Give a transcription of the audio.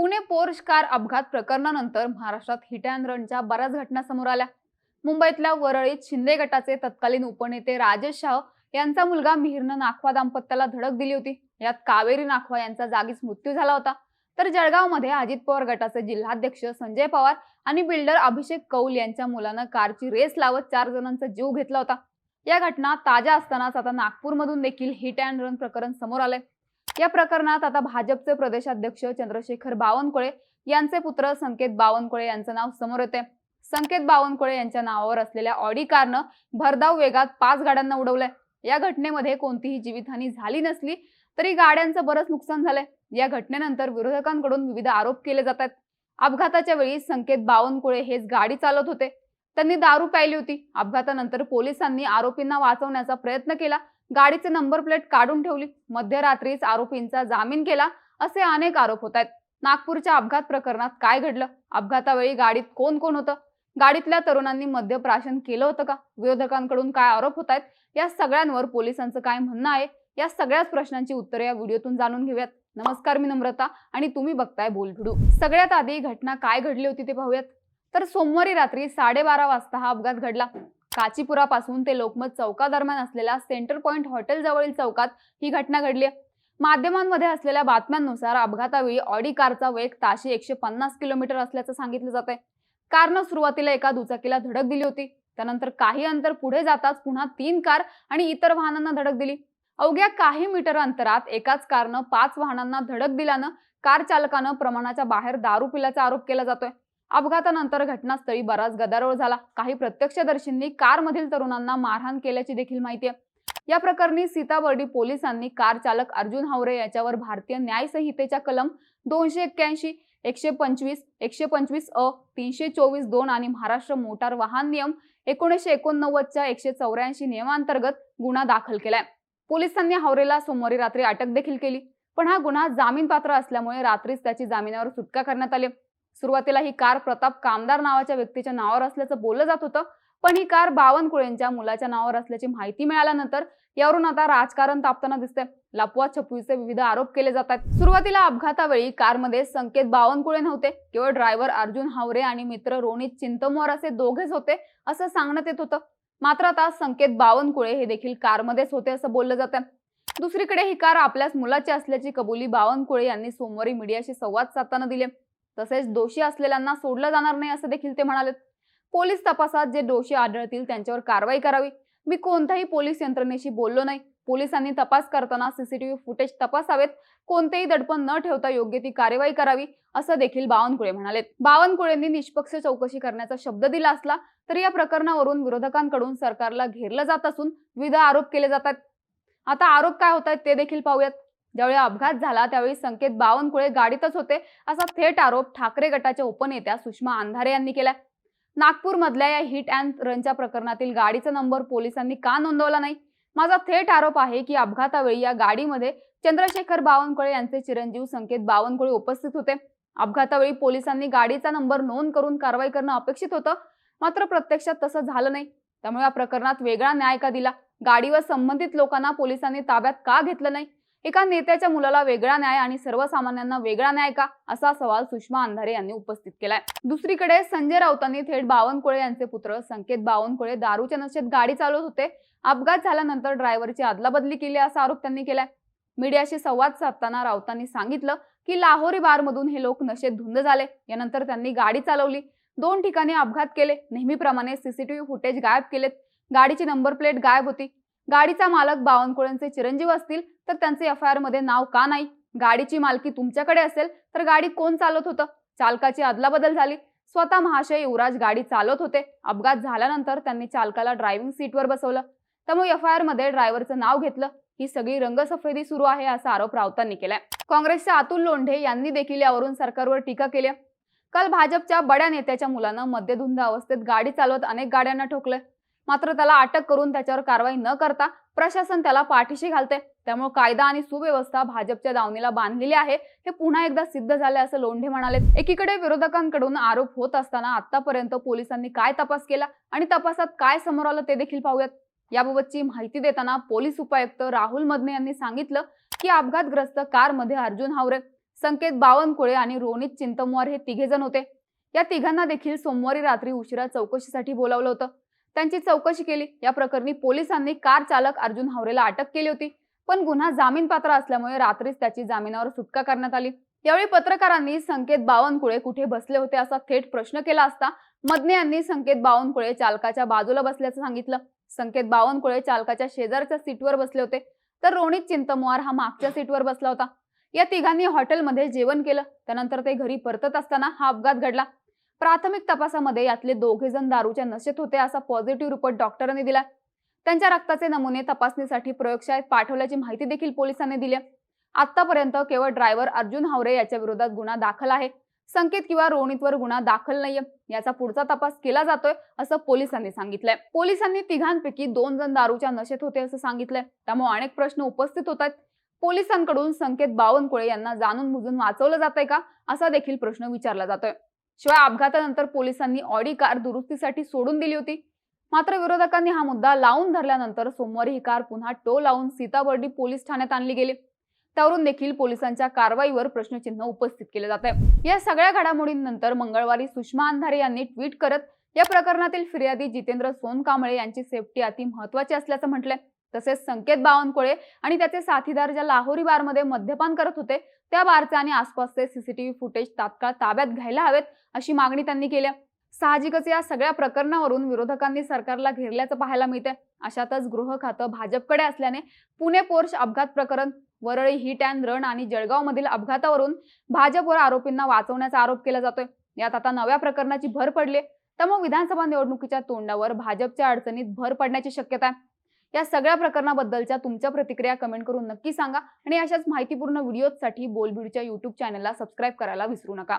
Pune Porsche car अपघात प्रकरणानंतर महाराष्ट्रात हिट अँड रनच्या बऱ्याच घटना समोर आल्या. मुंबईतल्या वरळीत शिंदे गटाचे तत्कालीन उपनेते राजेश शाह यांचा मुलगा मिहिरनं नाखवा दाम्पत्याला धडक दिली होती. यात कावेरी नाखवा यांचा जागीच मृत्यू झाला होता. तर जळगावमध्ये अजित पवार गटाचे जिल्हाध्यक्ष संजय पवार आणि बिल्डर अभिषेक कौल यांच्या मुलानं कारची रेस लावत चार जणांचा जीव घेतला होता. या घटना ताज्या असतानाच आता नागपूरमधून देखील हिट अँड रन प्रकरण समोर आलंय. या प्रकरणात आता भाजपचे प्रदेशाध्यक्ष चंद्रशेखर बावनकुळे यांचे पुत्र संकेत बावनकुळे यांचं नाव समोर येते संकेत बावनकुळे यांच्या नावावर असलेल्या ऑडी कारनं भरधाव वेगात पाच गाड्यांना उडवलंय. या घटनेमध्ये कोणतीही जीवितहानी झाली नसली तरी गाड्यांचं बरंच नुकसान झालंय. या घटनेनंतर विरोधकांकडून विविध आरोप केले जात आहेत अपघाताच्या वेळी संकेत बावनकुळे हेच गाडी चालवत होते. त्यांनी दारू प्यायली होती. अपघातानंतर पोलिसांनी आरोपींना वाचवण्याचा प्रयत्न केला. गाडीचे नंबर प्लेट काढून ठेवली. मध्यरात्रीच आरोपींचा जामीन केला असे अनेक आरोप होत आहेत. नागपूरच्या अपघात प्रकरणात काय घडलं? अपघातावेळी गाडीत कोण कोण होतं? गाडीतल्या तरुणांनी मद्यप्राशन केलं होतं का? विरोधकांकडून काय आरोप होत आहेत? या सगळ्यांवर पोलिसांचं काय म्हणणं आहे? या सगळ्याच प्रश्नांची उत्तरे या व्हिडिओतून जाणून घेऊयात. नमस्कार मी नम्रता आणि तुम्ही बघताय बोलभिडू सगळ्यात आधी घटना काय घडली होती ते पाहूयात. तर सोमवारी रात्री साडेबारा वाजता हा अपघात घडला. काचीपुरापासून ते लोकमत चौकादरम्यान असलेल्या सेंटर पॉइंट हॉटेल जवळील चौकात ही घटना घडली आहे. माध्यमांमध्ये असलेल्या बातम्यांनुसार अपघातावेळी ऑडी कारचा वेग ताशी एकशे पन्नास किलोमीटर असल्याचं सांगितलं जात आहे कारनं सुरुवातीला एका दुचाकीला धडक दिली होती. त्यानंतर काही अंतर पुढे जाताच पुन्हा तीन कार आणि इतर वाहनांना धडक दिली. अवघ्या काही मीटर अंतरात एकाच कारनं पाच वाहनांना धडक दिल्यानं कार चालकानं प्रमाणाच्या बाहेर दारू पिल्याचा आरोप केला जातोय. अपघातानंतर घटनास्थळी बराच गदारोळ झाला. काही प्रत्यक्षदर्शींनी कारमधील तरुणांना मारहाण केल्याची देखील माहिती आहे. या प्रकरणी सीताबर्डी पोलिसांनी कार चालक अर्जुन हावरे याच्यावर भारतीय न्याय संहितेच्या कलम दोनशे एक्क्याऐंशी एकशे पंचवीस एकशे पंचवीस अ तीनशे चोवीस दोन आणि महाराष्ट्र मोटार वाहन नियम एकोणीसशे एकोणनव्वदच्या एकशे चौऱ्याऐंशी नियमांतर्गत गुन्हा दाखल केलाय. पोलिसांनी हावरेला सोमवारी रात्री अटक देखील केली. पण हा गुन्हा जामीन पात्र असल्यामुळे रात्रीच त्याची जामिनावर सुटका करण्यात आली सुरुवातीला ही कार प्रताप कामदार नावाच्या व्यक्तीच्या नावावर असल्याचं बोललं जात होतं. पण ही कार बावनकुळेंच्या मुलाच्या नावावर असल्याची माहिती मिळाल्यानंतर यावरून आता राजकारण तापताना दिसतंय. लपवा छपवीचे विविध आरोप केले जात आहेत. सुरुवातीला अपघातावेळी कारमध्ये संकेत बावनकुळे नव्हते. केवळ ड्रायव्हर अर्जुन हावरे आणि मित्र रोनित चिंतमोर असे दोघेच होते असं सांगण्यात येत होतं. मात्र आता संकेत बावनकुळे हे देखील कारमध्येच होते असं बोललं जातं दुसरीकडे ही कार आपल्याच मुलाची असल्याची कबुली बावनकुळे यांनी सोमवारी मीडियाशी संवाद साधताना दिले तसेच दोषी असलेल्यांना सोडलं जाणार नाही असं देखील ते म्हणाले पोलीस तपासात जे दोषी आढळतील त्यांच्यावर कारवाई करावी. मी कोणत्याही पोलीस यंत्रणेशी बोललो नाही. पोलिसांनी तपास करताना सीसीटीव्ही फुटेज तपासावेत. कोणतेही दडपण न ठेवता योग्य ती कार्यवाही करावी असं देखील बावनकुळे म्हणाले बावनकुळेंनी निष्पक्ष चौकशी करण्याचा शब्द दिला असला तरी या प्रकरणावरून विरोधकांकडून सरकारला घेरलं जात असून विविध आरोप केले जातात. आता आरोप काय होत आहेत ते देखील पाहूयात. ज्यावेळी अपघात झाला त्यावेळी संकेत बावनकुळे गाडीतच होते असा थेट आरोप ठाकरे गटाच्या उपनेत्या सुषमा अंधारे यांनी केलाय. नागपूर मधल्या या हिट अँड रनच्या प्रकरणातील गाडीचा नंबर पोलिसांनी का नोंदवला नाही? माझा थेट आरोप आहे की अपघातावेळी या गाडीमध्ये चंद्रशेखर बावनकुळे यांचे चिरंजीव संकेत बावनकुळे उपस्थित होते. अपघातावेळी पोलिसांनी गाडीचा नंबर नोंद करून कारवाई करणं अपेक्षित होतं मात्र प्रत्यक्षात तसं झालं नाही. त्यामुळे या प्रकरणात वेगळा न्याय का दिला? गाडीवर संबंधित लोकांना पोलिसांनी ताब्यात का घेतलं नाही? एका नेत्याच्या मुलाला वेगळा न्याय आणि सर्वसामान्यांना वेगळा न्याय का? असा सवाल सुषमा अंधारे यांनी उपस्थित केलाय. दुसरीकडे संजय राऊतांनी थेट बावनकुळे यांचे पुत्र संकेत बावनकुळे दारूच्या नशेत गाडी चालवत होते. अपघात झाल्यानंतर ड्रायव्हरची अदलाबदली केली असा आरोप त्यांनी केलाय. मीडियाशी संवाद साधताना राऊतांनी सांगितलं की लाहोरी बारमधून हे लोक नशेत धुंद झाले. यानंतर त्यांनी गाडी चालवली. दोन ठिकाणी अपघात केले. नेहमीप्रमाणे सीसीटीव्ही फुटेज गायब केलेत. गाडीची नंबर प्लेट गायब होती. गाडीचा मालक बावनकुळेंचे चिरंजीव असतील तर त्यांचे एफ आय आरमध्ये नाव का नाही? गाडीची मालकी तुमच्याकडे असेल तर गाडी कोण चालवत होतं? चालकाची अदलाबदल झाली. स्वतः महाशय युवराज गाडी चालवत होते. अपघात झाल्यानंतर त्यांनी चालकाला ड्रायव्हिंग सीटवर बसवलं. त्यामुळे एफ आय आरमध्ये ड्रायव्हरचं नाव घेतलं. ही सगळी रंगसफेदी सुरू आहे असा आरोप राऊतांनी केलाय. काँग्रेसचे अतुल लोंढे यांनी देखील यावरून सरकारवर टीका केली काल भाजपच्या बड्या नेत्याच्या मुलानं मद्यधुंद अवस्थेत गाडी चालवत अनेक गाड्यांना ठोकलं मात्र त्याला अटक करून त्याच्यावर कारवाई न करता प्रशासन त्याला पाठीशी घालते त्यामुळे कायदा आणि सुव्यवस्था भाजपच्या दावणीला बांधलेली आहे. हे पुन्हा एकदा सिद्ध झाले असं लोंढे म्हणाले एकीकडे विरोधकांकडून आरोप होत असताना आतापर्यंत पोलिसांनी काय तपास केला आणि तपासात काय समोर आलं ते देखील पाहूयात. याबाबतची माहिती देताना पोलीस उपायुक्त राहुल मदने यांनी सांगितलं की अपघातग्रस्त कारमध्ये अर्जुन हावरे संकेत बावनकुळे आणि रोनित चिंतमवार हे तिघे जण होते. या तिघांना देखील सोमवारी रात्री उशिरा चौकशीसाठी बोलावलं होतं. त्यांची चौकशी केली. या प्रकरणी पोलिसांनी कार चालक अर्जुन हावरेला अटक केली होती. पण गुन्हा जामीन पात्र असल्यामुळे रात्रीच त्याची जामिनावर सुटका करण्यात आली. यावेळी पत्रकारांनी संकेत बावनकुळे कुठे बसले होते असा थेट प्रश्न केला असता मदने यांनी संकेत बावनकुळे चालकाच्या बाजूला बसल्याचं सांगितलं. संकेत बावनकुळे चालकाच्या शेजारच्या सीटवर बसले होते. तर रोणित चिंतमवार हा मागच्या सीटवर बसला होता. या तिघांनी हॉटेलमध्ये जेवण केलं. त्यानंतर ते घरी परतत असताना हा अपघात घडला. प्राथमिक तपासामध्ये यातले दोघे जण दारूच्या नशेत होते असा पॉझिटिव्ह रिपोर्ट डॉक्टरांनी दिला त्यांच्या रक्ताचे नमुने तपासणीसाठी प्रयोगशाळेत पाठवल्याची माहिती देखील पोलिसांनी दिली आतापर्यंत केवळ ड्रायव्हर अर्जुन हावरे याच्या विरोधात गुन्हा दाखल आहे. संकेत किंवा रोनितवर गुन्हा दाखल नाहीये. याचा पुढचा तपास केला जातोय असं पोलिसांनी सांगितलंय. पोलिसांनी तिघांपैकी दोन जण दारूच्या नशेत होते असं सांगितलंय. त्यामुळे अनेक प्रश्न उपस्थित होत आहेत. पोलिसांकडून संकेत बावनकुळे यांना जाणून बुजून वाचवलं जातंय का असा देखील प्रश्न विचारला जातोय. शिवाय अपघातानंतर पोलिसांनी ऑडी कार दुरुस्तीसाठी सोडून दिली होती. मात्र विरोधकांनी हा मुद्दा लावून धरल्यानंतर सोमवारी ही कार पुन्हा टो लावून सीताबर्डी पोलीस ठाण्यात आणली गेली. त्यावरून देखील पोलिसांच्या कारवाईवर प्रश्नचिन्ह उपस्थित केले जात आहे. या सगळ्या घडामोडींनंतर मंगळवारी सुषमा अंधारे यांनी ट्विट करत या प्रकरणातील फिर्यादी जितेंद्र सोनकांबळे यांची सेफ्टी अति महत्वाची असल्याचं म्हटलंय. तसेच संकेत बावनकुळे आणि त्याचे साथीदार ज्या लाहोरी बारमध्ये मद्यपान करत होते त्या बारचे आणि आसपासचे सीसीटीव्ही फुटेज तात्काळ ताब्यात घ्यायला हवेत अशी मागणी त्यांनी केली साहजिकच या सगळ्या प्रकरणावरून विरोधकांनी सरकारला घेरल्याचं पाहायला मिळते अशातच गृह खातं भाजपकडे असल्याने पुणे पोर्श अपघात प्रकरण वरळी हिट अँड रन आणि जळगाव मधील अपघातावरून भाजपवर आरोपींना वाचवण्याचा आरोप केला जातोय. यात आता नव्या प्रकरणाची भर पडली त्यामुळे विधानसभा निवडणुकीच्या तोंडावर भाजपच्या अडचणीत भर पडण्याची शक्यता आहे. या सगळ्या प्रकरणाबद्दलच्या तुमच्या प्रतिक्रिया कमेंट करून नक्की सांगा आणि अशाच माहितीपूर्ण व्हिडिओसाठी बोलबीडच्या युट्यूब चॅनलला सबस्क्राईब करायला विसरू नका.